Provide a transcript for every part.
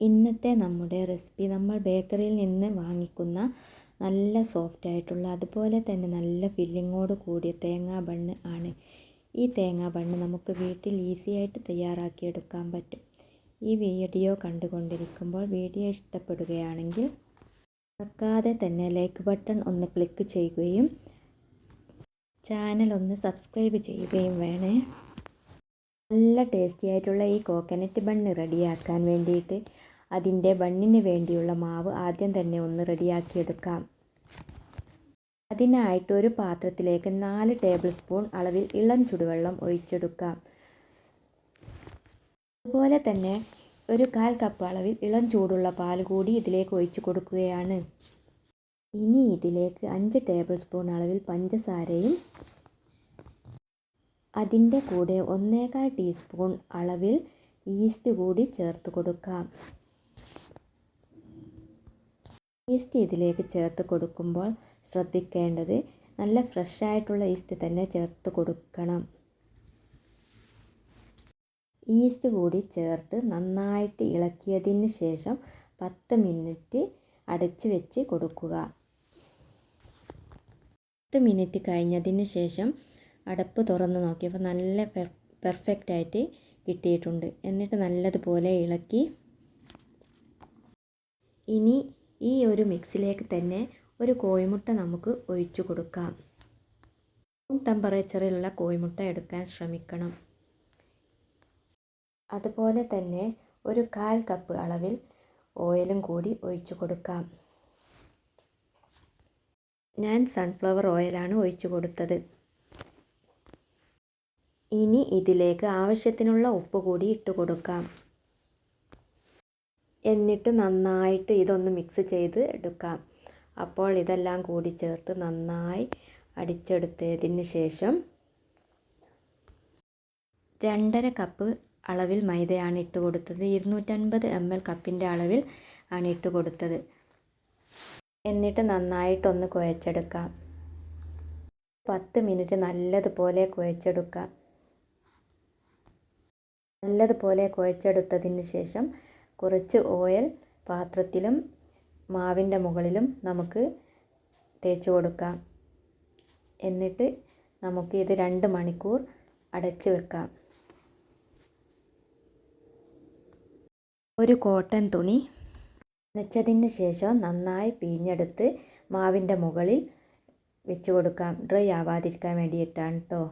ഇന്നത്തെ നമ്മുടെ റെസിപ്പി നമ്മൾ ബേക്കറിയിൽ നിന്ന് വാങ്ങിക്കുന്ന നല്ല സോഫ്റ്റ് ആയിട്ടുള്ള അതുപോലെ തന്നെ നല്ല ഫില്ലിങ്ങോട് കൂടിയ തേങ്ങാ ബണ്ണ് ആണ്. ഈ തേങ്ങാ ബണ്ണ് നമുക്ക് വീട്ടിൽ ഈസി ആയിട്ട് തയ്യാറാക്കിയെടുക്കാൻ പറ്റും. ഈ വീഡിയോ കണ്ടുകൊണ്ടിരിക്കുമ്പോൾ വീഡിയോ ഇഷ്ടപ്പെടുകയാണെങ്കിൽ മറക്കാതെ തന്നെ ലൈക്ക് ബട്ടൺ ഒന്ന് ക്ലിക്ക് ചെയ്യുകയും ചാനൽ ഒന്ന് സബ്സ്ക്രൈബ് ചെയ്യുകയും വേണേ. നല്ല ടേസ്റ്റി ആയിട്ടുള്ള ഈ കോക്കനട്ട് ബണ്ണ് റെഡിയാക്കാൻ വേണ്ടിയിട്ട് അതിന്റെ ബണ്ണിന് വേണ്ടിയുള്ള മാവ് ആദ്യം തന്നെ ഒന്ന് റെഡിയാക്കിയെടുക്കാം. അതിനായിട്ട് ഒരു പാത്രത്തിലേക്ക് നാല് ടേബിൾ സ്പൂൺ അളവിൽ ഇളം ചുടുവെള്ളം ഒഴിച്ചെടുക്കാം. അതുപോലെ തന്നെ ഒരു കാൽ കപ്പ് അളവിൽ ഇളം ചൂടുള്ള പാൽ കൂടി ഇതിലേക്ക് ഒഴിച്ചു കൊടുക്കുകയാണ്. ഇനി ഇതിലേക്ക് അഞ്ച് ടേബിൾ സ്പൂൺ അളവിൽ പഞ്ചസാരയും അതിന്റെ കൂടെ ഒന്നേകാൽ ടീസ്പൂൺ അളവിൽ ഈസ്റ്റ് കൂടി ചേർത്ത് കൊടുക്കാം. ഈസ്റ്റ് ഇതിലേക്ക് ചേർത്ത് കൊടുക്കുമ്പോൾ ശ്രദ്ധിക്കേണ്ടത് നല്ല ഫ്രഷ് ആയിട്ടുള്ള ഈസ്റ്റ് തന്നെ ചേർത്ത് കൊടുക്കണം. ഈസ്റ്റ് കൂടി ചേർത്ത് നന്നായിട്ട് ഇളക്കിയതിന് ശേഷം പത്ത് മിനിറ്റ് അടച്ച് വെച്ച് കൊടുക്കുക. പത്ത് മിനിറ്റ് കഴിഞ്ഞതിന് ശേഷം അടപ്പ് തുറന്ന് നോക്കിയപ്പോൾ നല്ല പെർഫെക്റ്റ് ആയിട്ട് കിട്ടിയിട്ടുണ്ട്. എന്നിട്ട് നല്ലതുപോലെ ഇളക്കി. ഇനി ഈ ഒരു മിക്സിലേക്ക് തന്നെ ഒരു കോഴിമുട്ട നമുക്ക് ഒഴിച്ചു കൊടുക്കാം. റൂം ടെമ്പറേച്ചറിലുള്ള കോഴിമുട്ട എടുക്കാൻ ശ്രമിക്കണം. അതുപോലെ തന്നെ ഒരു കാൽ കപ്പ് അളവിൽ ഓയിലും കൂടി ഒഴിച്ചു കൊടുക്കാം. ഞാൻ സൺഫ്ലവർ ഓയിലാണ് ഒഴിച്ചു കൊടുത്തത്. ഇനി ഇതിലേക്ക് ആവശ്യത്തിനുള്ള ഉപ്പ് കൂടി ഇട്ട് കൊടുക്കാം. എന്നിട്ട് നന്നായിട്ട് ഇതൊന്ന് മിക്സ് ചെയ്ത് എടുക്കാം. അപ്പോൾ ഇതെല്ലാം കൂടി ചേർത്ത് നന്നായി അടിച്ചെടുത്തതിന് ശേഷം രണ്ടര കപ്പ് അളവിൽ മൈദയാണ് ഇട്ട് കൊടുത്തത്. ഇരുന്നൂറ്റൻപത് എം എൽ കപ്പിന്റെ അളവിൽ ആണ് ഇട്ട് കൊടുത്തത്. എന്നിട്ട് നന്നായിട്ടൊന്ന് കുഴച്ചെടുക്കാം. പത്ത് മിനിറ്റ് നല്ലതുപോലെ കുഴച്ചെടുക്കാം. നല്ലതുപോലെ കുഴച്ചെടുത്തതിന് ശേഷം കുറച്ച് ഓയിൽ പാത്രത്തിലും മാവിന്റെ മുകളിലും നമുക്ക് തേച്ച് കൊടുക്കാം. എന്നിട്ട് നമുക്ക് ഇത് രണ്ട് മണിക്കൂർ അടച്ച് വെക്കാം. ഒരു കോട്ടൺ തുണി നനച്ചതിന് ശേഷം നന്നായി പിഴിഞ്ഞെടുത്ത് മാവിന്റെ മുകളിൽ വെച്ച് കൊടുക്കാം. ഡ്രൈ ആവാതിരിക്കാൻ വേണ്ടിയിട്ടാണ് കേട്ടോ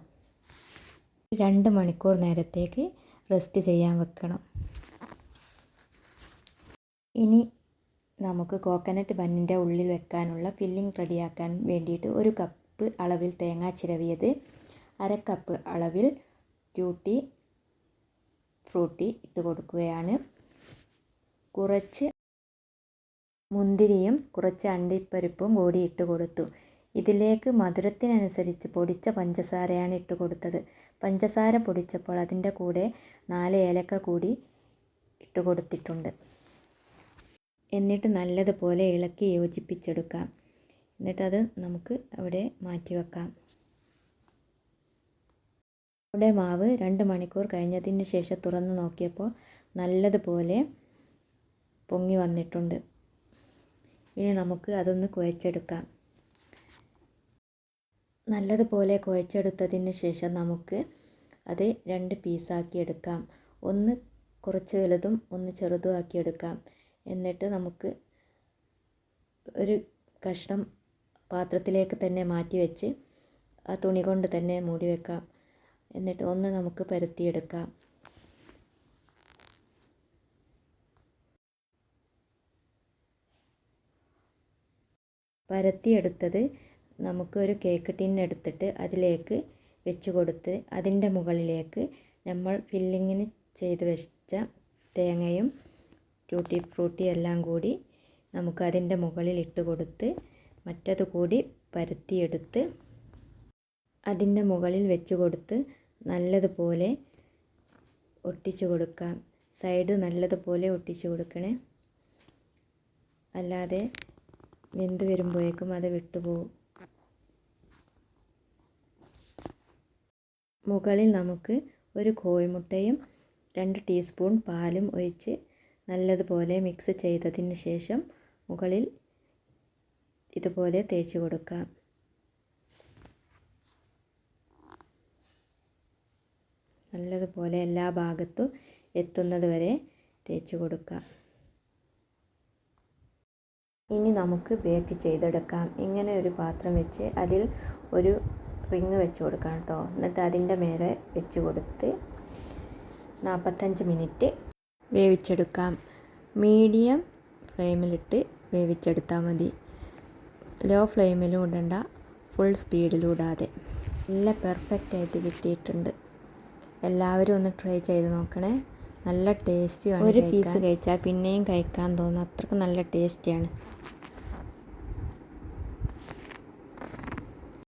രണ്ട് മണിക്കൂർ നേരത്തേക്ക് റെസ്റ്റ് ചെയ്യാൻ വെക്കണം. ഇനി നമുക്ക് കോക്കനട്ട് ബണ്ണിന്റെ ഉള്ളിൽ വെക്കാനുള്ള ഫില്ലിംഗ് റെഡിയാക്കാൻ വേണ്ടിയിട്ട് ഒരു കപ്പ് അളവിൽ തേങ്ങ ചിരവിയത് അര കപ്പ് അളവിൽ ട്യൂട്ടി ഫ്രൂട്ടി ഇട്ട് കൊടുക്കുകയാണ്. കുറച്ച് മുന്തിരിയും കുറച്ച് അണ്ടിപ്പരിപ്പും കൂടി ഇട്ട് കൊടുത്തു. ഇതിലേക്ക് മധുരത്തിനനുസരിച്ച് പൊടിച്ച പഞ്ചസാരയാണ് ഇട്ട് കൊടുത്തത്. പഞ്ചസാര പൊടിച്ചപ്പോൾ അതിന്റെ കൂടെ നാല് ഏലക്ക കൂടി ഇട്ട് കൊടുത്തിട്ടുണ്ട്. എന്നിട്ട് നല്ലതുപോലെ ഇളക്കി യോജിപ്പിച്ചെടുക്കാം. എന്നിട്ടത് നമുക്ക് അവിടെ മാറ്റി വെക്കാം. നമ്മുടെ മാവ് രണ്ട് മണിക്കൂർ കഴിഞ്ഞതിന് ശേഷം തുറന്ന് നോക്കിയപ്പോൾ നല്ലതുപോലെ പൊങ്ങി വന്നിട്ടുണ്ട്. ഇനി നമുക്ക് അതൊന്ന് കുഴച്ചെടുക്കാം. നല്ലതുപോലെ കുഴച്ചെടുത്തതിന് ശേഷം നമുക്ക് അത് രണ്ട് പീസാക്കി എടുക്കാം. ഒന്ന് കുറച്ച് വലുതും ഒന്ന് ചെറുതും ആക്കി എടുക്കാം. എന്നിട്ട് നമുക്ക് ഒരു കഷ്ണം പാത്രത്തിലേക്ക് തന്നെ മാറ്റി വെച്ച് ആ തുണി കൊണ്ട് തന്നെ മൂടി വെക്കാം. എന്നിട്ട് ഒന്ന് നമുക്ക് പരത്തിയെടുക്കാം. പരത്തിയെടുത്തത് നമുക്ക് ഒരു കേക്ക് ടിൻ എടുത്തിട്ട് അതിലേക്ക് വെച്ച് കൊടുത്ത് അതിന്റെ മുകളിലേക്ക് നമ്മൾ ഫില്ലിങ്ങിന് ചെയ്ത് വെച്ച തേങ്ങയും ട്യൂട്ടി ഫ്രൂട്ടി എല്ലാം കൂടി നമുക്ക് അതിന്റെ മുകളിൽ ഇട്ട് കൊടുത്ത് മറ്റത് കൂടി പരത്തിയെടുത്ത് അതിന്റെ മുകളിൽ വെച്ച് കൊടുത്ത് നല്ലതുപോലെ ഒട്ടിച്ചു കൊടുക്കാം. സൈഡ് നല്ലതുപോലെ ഒട്ടിച്ചു കൊടുക്കണേ. അല്ലാതെ വെന്ത് വരുമ്പോഴേക്കും അത് വിട്ടുപോകും. മുകളിൽ നമുക്ക് ഒരു കോഴിമുട്ടയും രണ്ട് ടീസ്പൂൺ പാലും ഒഴിച്ച് നല്ലതുപോലെ മിക്സ് ചെയ്തതിന് ശേഷം മുകളിൽ ഇതുപോലെ തേച്ച് കൊടുക്കാം. നല്ലതുപോലെ എല്ലാ ഭാഗത്തും എത്തുന്നത് വരെ തേച്ച് കൊടുക്കാം. ഇനി നമുക്ക് ബേക്ക് ചെയ്തെടുക്കാം. ഇങ്ങനെ ഒരു പാത്രം വെച്ച് അതിൽ ഒരു റിങ് വെച്ച് കൊടുക്കണം കേട്ടോ. എന്നിട്ട് അതിന്റെ മേലെ വെച്ച് കൊടുത്ത് നാൽപ്പത്തഞ്ച് മിനിറ്റ് വേവിച്ചെടുക്കാം. മീഡിയം ഫ്ലെയിമിലിട്ട് വേവിച്ചെടുത്താൽ മതി. ലോ ഫ്ലെയിമിലും ഇടണ്ട ഫുൾ സ്പീഡിലും ഇടാതെ. നല്ല പെർഫെക്റ്റ് ആയിട്ട് കിട്ടിയിട്ടുണ്ട്. എല്ലാവരും ഒന്ന് ട്രൈ ചെയ്ത് നോക്കണേ. നല്ല ടേസ്റ്റിയാണ് ഒരു പീസ് കഴിച്ചാൽ പിന്നെയും കഴിക്കാൻ തോന്നുന്നു അത്രയ്ക്ക് നല്ല ടേസ്റ്റിയാണ്.